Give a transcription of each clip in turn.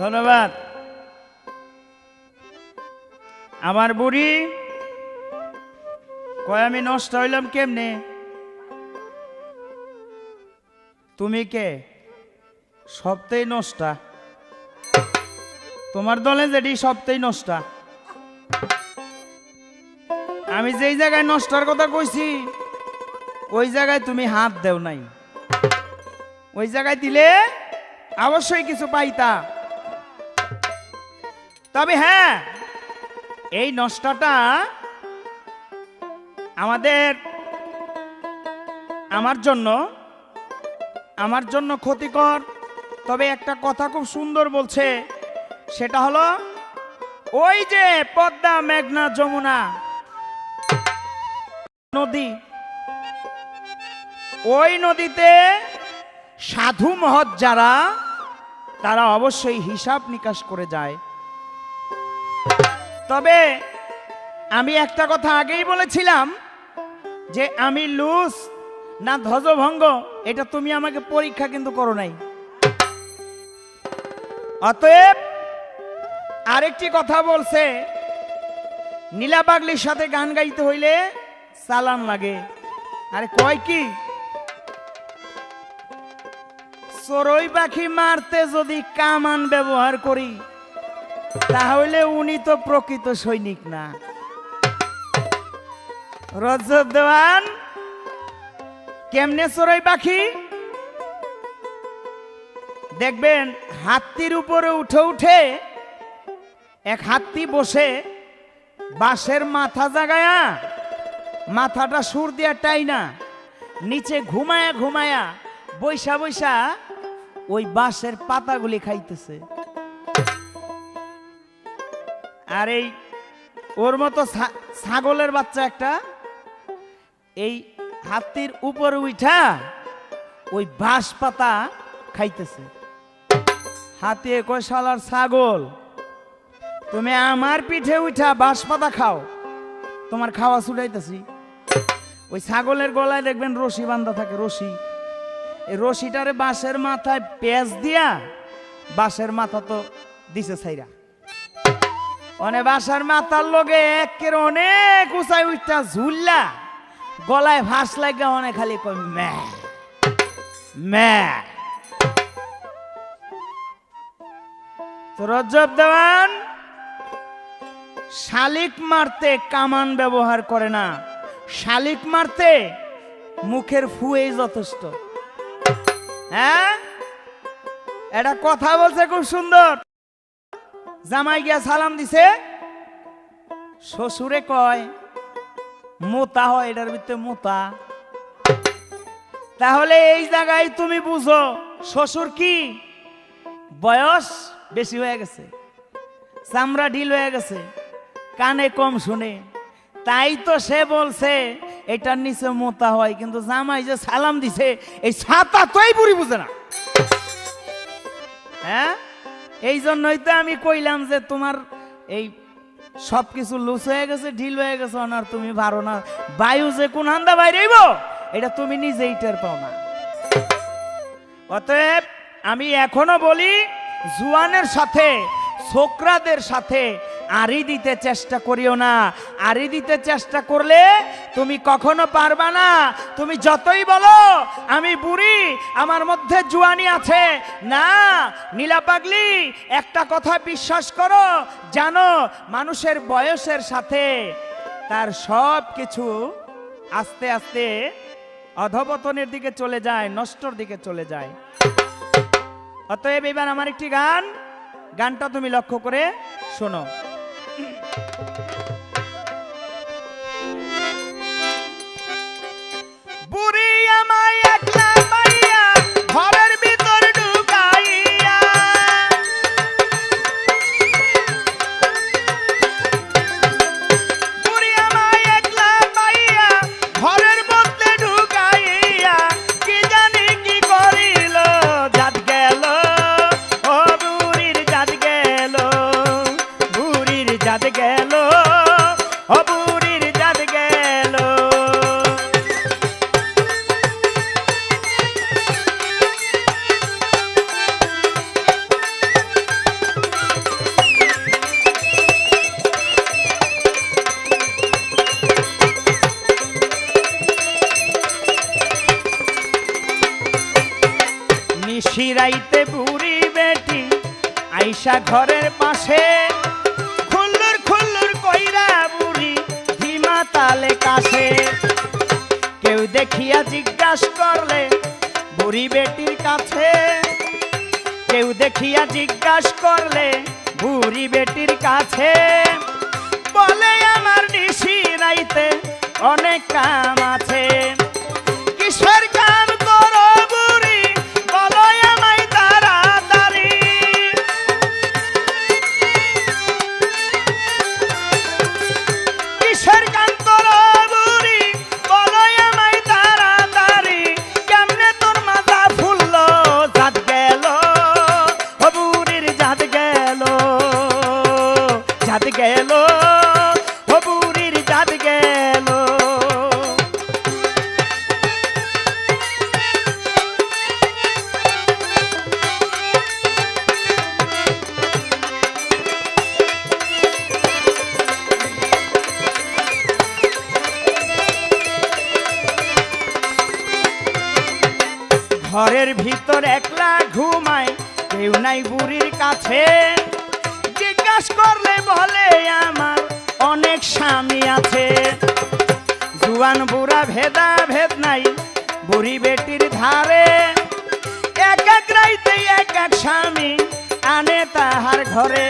ধন্যবাদ। আমার বুড়ি কয়, আমি নষ্ট হইলাম কেমনে? তুমি কে? সবতেই নষ্টা। তোমার দলে যেটি সবতেই নষ্টা। আমি যেই জায়গায় নষ্টার কথা কইছি, ওই জায়গায় তুমি হাত দেও নাই। ওই জায়গায় দিলে অবশ্যই কিছু পাইতা। তবে হ্যাঁ এই নষ্টটা আমাদের, আমার জন্য আমার জন্য ক্ষতিকর। তবে একটা কথা খুব সুন্দর বলছে, সেটা হলো, ওই যে পদ্মা মেঘনা যমুনা নদী, ওই নদীতে সাধু মহৎ যারা, তারা অবশ্যই হিসাব নিকাশ করে যায়। তবে আমি একটা কথা আগেই বলেছিলাম যে আমি লুস না ধ্বজভঙ্গ, এটা তুমি আমাকে পরীক্ষা কিন্তু করো নাই। অতএব আরেকটি কথা বলছে, নীলা পাগলির সাথে গান গাইতে হইলে চালান লাগে। আরে কয় কি? চড়ই পাখি মারতে যদি কামান ব্যবহার করি তাহলে উনি তো প্রকৃত সৈনিক না। রজব দেওয়ান কেমনে চড়ই পাখি? দেখবেন, হাতির উপরে উঠে উঠে এক হাতি বসে বাঁশের মাথা জাগায়া, মাথাটা সুর দিয়া টাই না নিচে ঘুমায়া ঘুমায়া বৈশা বৈশা ওই বাঁশের পাতাগুলি খাইতেছে। আর এই ওর মতো ছাগলের বাচ্চা একটা, এই হাতির উপরে উঠা ওই বাঁশ পাতা খাইতেছে। হাতি কয়, শালার ছাগল, তুমি আমার পিঠে উঠা বাঁশ পাতা খাও, তোমার খাওয়া ছুটাইতেছি। ওই ছাগলের গলায় দেখবেন রশি বান্ধা থাকে, রশি। এই রশিটারে বাঁশের মাথায় পেঁয়াজ দিয়া বাঁশের মাথা তো দিছে ছাইরা। অনে বাসার মাথার লগে একের অনেক উঁচাই উঠটা ঝুললা, গলায় ভাস লাগা অনেক খালি কই ম্যা ম্যা। তো দেওয়ান, শালিক মারতে কামান ব্যবহার করে না। শালিক মারতে মুখের ফুয়েই যথেষ্ট। হ্যাঁ? এটা কথা বলছে খুব সুন্দর। জামাই গিয়া সালাম দিছে। শ্বশুরে কয়, মোতা হয়, এটার ভিতরে মোতা। তাহলে এই জায়গায় তুমি বুঝো, শ্বশুর কি? বয়স বেশি হয়ে গেছে, চামড়া ঢিল হয়ে গেছে, কানে কম শুনে। তাই তো সে বলছে, এটার নিচে মোতা হয়। কিন্তু জামাই যে সালাম দিছে, এই ছাতা তোই বুড়ি বুঝে না। হ্যাঁ? এই জন্যই তো আমি কইলাম যে তোমার এই সব কিছু লুজ হয়ে গেছে, ঢিল হয়ে গেছে আর তুমি পারো না। বায়ু যে কোন হান্দা বাইরেইব এটা তুমি নিজেই টের পাও না। অতএব আমি এখনও বলি, জুয়ানের সাথে, ছোকরাদের সাথে আড়ি দিতে চেষ্টা করিও না। আড়ি দিতে চেষ্টা করলে তুমি কখনো পারবা না। তুমি যতই বলো, আমি বুড়ি, আমার মধ্যে জুয়ানি আছে। না, নীলা পাগলি, একটা কথা বিশ্বাস করো, জানো, মানুষের বয়সের সাথে তার সব কিছু আস্তে আস্তে অধপতনের দিকে চলে যায়, নষ্টর দিকে চলে যায়। অতএব এবার আমার একটি গান, গানটা তুমি লক্ষ্য করে শোনো। নিশিরাইতে বুড়ি বেটি, আইসা ঘরের পাশে। খুল্লুর খুল্লুর কইরা বুড়ি, ধীমা তালে কাছে। কেউ দেখিয়া জিজ্ঞাস করলে, বুড়ি বেটির কাছে। কেউ দেখিয়া জিজ্ঞাস করলে, বুড়ি বেটির কাছে। বলে, আমার নিশি রাইতে অনেক কাম আছে। জাত গেল বুড়ির গেল। ঘরের ভিতর একলা ঘুমায় কেউ নাই বুড়ির কাছে। জিজ্ঞাস করলে বলে, আমার অনেক স্বামী আছে। জুয়ান বুড়া ভেদা ভেদ নাই, বুড়ি বেটির ধারে। এক এক রাইতে এক এক স্বামী আনে তাহার ঘরে।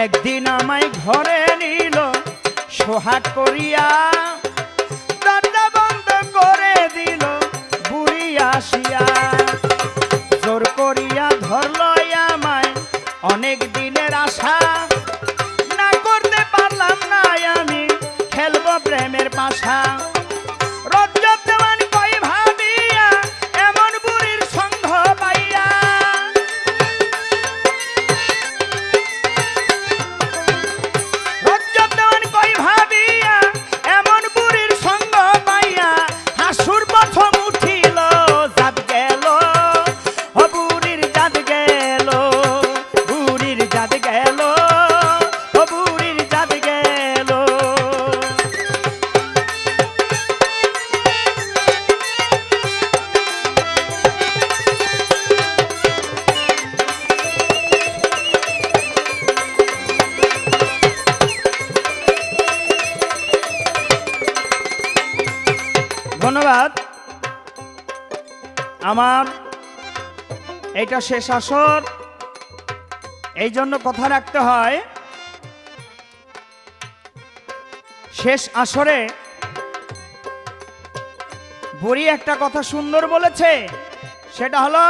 একদিন আমায় ঘরে নিল সোহাগ করিয়া এটা শেষ আসর। এই জন্য কথা রাখতে হয়, শেষ আসরে বুড়ি একটা কথা সুন্দর বলেছে, সেটা হলো,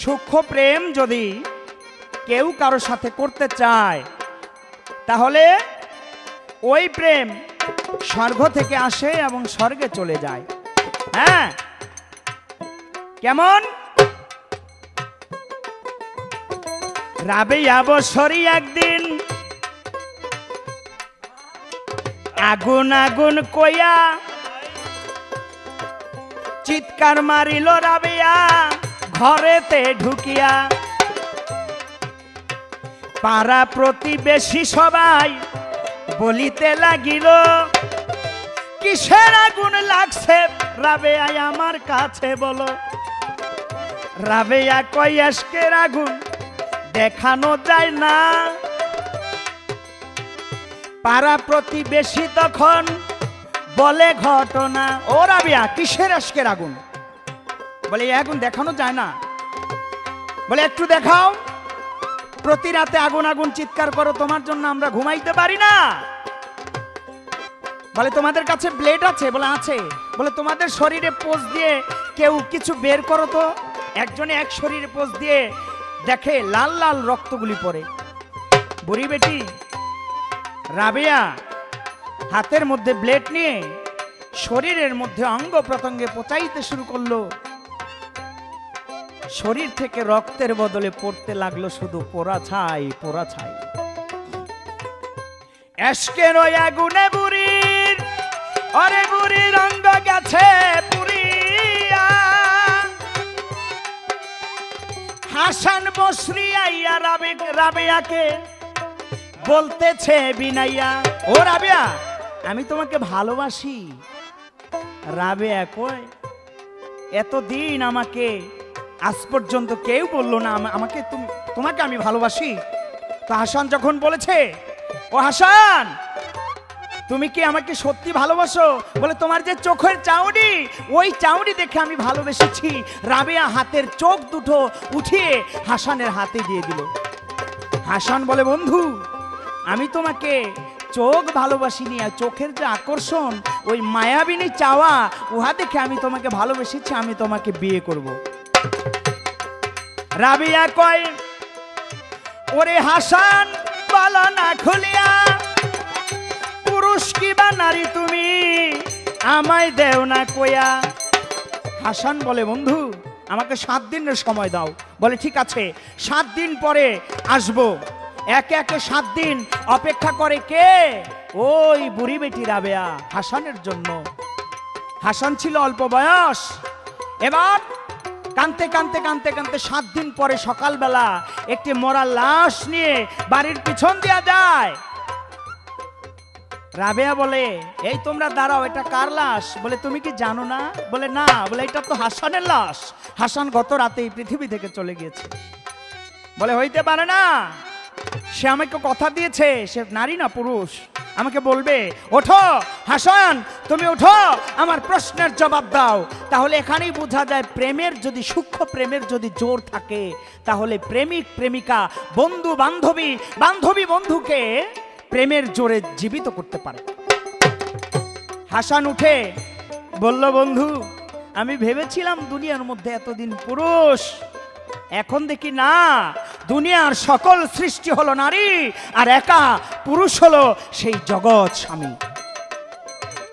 সূক্ষ্ম প্রেম যদি কেউ কারোর সাথে করতে চায়, তাহলে ওই প্রেম স্বর্গ থেকে আসে এবং স্বর্গে চলে যায়। হ্যাঁ? কেমন? রাবেয়া বছরই একদিন। আগুন আগুন কইয়া চিৎকার মারিল রাবেয়া, ঘরেতে ঢুকিয়া। পাড়া প্রতিবেশী সবাই বলিতে লাগিল, কিসের আগুন লাগছে রাবেয়া আমার কাছে বলো। রাবেয়া কই আজকের আগুন? দেখানো যায় না। পাড়া প্রতিবেশী তখন বলে ঘটনা। ও রাবিয়া, কিসের আজকের আগুন? বলে আগুন দেখানো যায় না। বলে, একটু দেখাও। প্রতি রাতে আগুন আগুন চিৎকার করো, তোমার জন্য আমরা ঘুমাইতে পারি না। বলে, তোমাদের কাছে ব্লেড আছে? বলে আছে। বলে, তোমাদের শরীরে পোষ দিয়ে কেউ কিছু বের করো তো? একজনে এক শরীরে পোষ দিয়ে দেখে লাল লাল রক্তগুলি পড়ে। বুড়ি বেটি, রাবেয়া, হাতের মধ্যে ব্লেড নিয়ে শরীরের মধ্যে অঙ্গ প্রত্যঙ্গে পচাইতে শুরু করল। শরীর থেকে রক্তের বদলে পড়তে লাগল শুধু পোড়া ছাই পোড়া ছাই। এসকের আগুনে বুড়ির, অরে বুড়ির রঙ্গ গেছে। হাসান বসরি আইয়া রাবে, রাবেয়াকে বলতেছে, বিনাইয়া, ও রাবেয়া, আমি তোমাকে ভালোবাসি। রাবেয়া কয়, এতদিন আমাকে, আজ পর্যন্ত কেউ বলল না, আমা- আমাকে তুমি, তোমাকে আমি ভালোবাসি। তো হাসান যখন বলেছে, ও হাসান তুমি কি আমাকে সত্যি ভালোবাসো? বলে তোমার যে চোখের চাউনি, ওই চাউনি দেখে আমি ভালোবেসেছি। রাবেয়া হাতের চোখ দুটো উঠিয়ে হাসানের হাতে দিয়ে দিল। হাসান বলে, বন্ধু, আমি তোমাকে চোখ ভালোবাসিনি আর চোখের যে আকর্ষণ, ওই মায়াবিনী চাওয়া, উহা দেখে আমি তোমাকে ভালোবেসেছি, আমি তোমাকে বিয়ে করব। রাবিয়া কয়, ওরে হাসান, বলো না খুলিয়া পুরুষ কি বা নারী তুমি, আমায় দেও না কয়া হাসান বলে, বন্ধু, আমাকে সাত দিনের সময় দাও। বলে, ঠিক আছে, সাত দিন পরে আসব। একে একে সাত দিন অপেক্ষা করে কে? ওই বুড়ি বেটি রাবেয়া, হাসানের জন্য। হাসান ছিল অল্প বয়স। এবার কানতে কানতে কানতে কানতে সাত দিন পরে সকালবেলা একটি মরা লাশ নিয়ে বাড়ির পিছন দিয়া যায়। রাবেয়া বলে, এই তোমরা দাঁড়াও, এটা কার লাশ? বলে, তুমি কি জানো না? বলে না। বলে, এটা তো হাসানের লাশ। হাসান গত রাতে এই পৃথিবী থেকে চলে গিয়েছে। বলে, হইতে পারে না। সে আমাকে কথা দিয়েছে, সে নারী না পুরুষ। আমাকে বলবে, ওঠো, হাসান, তুমি ওঠো, আমার প্রশ্নের জবাব দাও তাহলে এখানেই বোঝা যায়, প্রেমের যদি, সূক্ষ্ম প্রেমের যদি জোর থাকে, তাহলে প্রেমিক, প্রেমিকা বন্ধু বান্ধবী বান্ধবী বন্ধুকে প্রেমের জোরে জীবিত করতে পারে। হাসান উঠে বলল, বন্ধু, আমি ভেবেছিলাম দুনিয়ার মধ্যে এতদিন পুরুষ, এখন দেখি না। দুনিয়ার সকল সৃষ্টি হলো নারী, আর একা পুরুষ হলো সেই জগৎ স্বামী।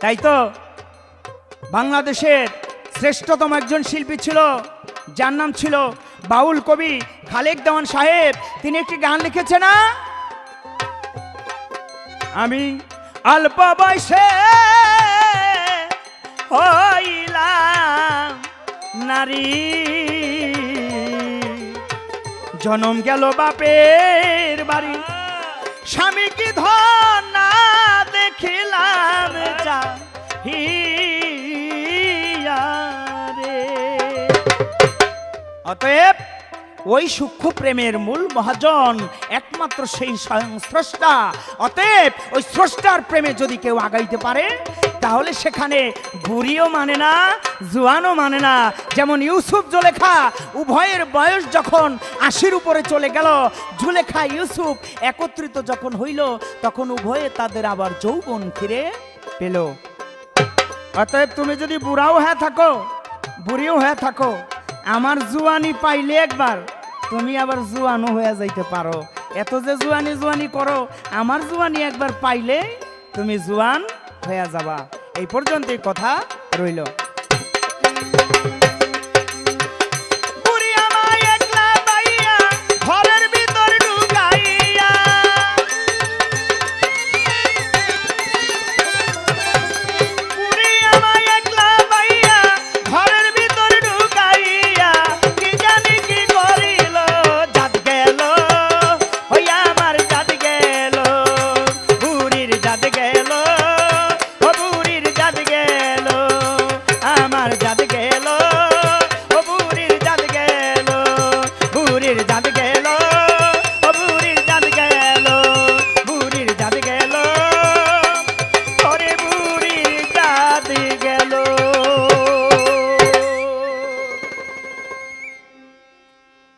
তাই তো বাংলাদেশের শ্রেষ্ঠতম একজন শিল্পী ছিল, যার নাম ছিল বাউল কবি খালেক দেওয়ান সাহেব। তিনি একটি গান লিখেছে না আমি অল্প বয়সে হইলাম নারী। জনম গেল বাপের বাড়ি। স্বামী কি দেখিলাম চাহিয়া রে। অতএব ওই সূক্ষ্ম প্রেমের মূল মহাজন একমাত্র সেই স্বয়ং স্রষ্টা। অতএব ওই স্রষ্টার প্রেমে যদি কেউ আগাইতে পারে, তাহলে সেখানে বুড়িও মানে না, জুয়ানও মানে না। যেমন ইউসুফ জোলেখা উভয়ের বয়স যখন আশির উপরে চলে গেল, জুলেখা ইউসুফ একত্রিত যখন হইল, তখন উভয়ে তাদের আবার যৌবন ফিরে পেল। অতএব তুমি যদি বুড়াও হ্যাঁ থাকো, বুড়িও হ্যাঁ থাকো আমার জুয়ানি পাইলে একবার, তুমি আবার জুয়ানো হয়ে যাইতে পারো। এত যে জুয়ানি জুয়ানি করো, আমার জুয়ানি একবার পাইলে তুমি জুয়ান হয়ে যাবা। এই পর্যন্তই কথা রইল।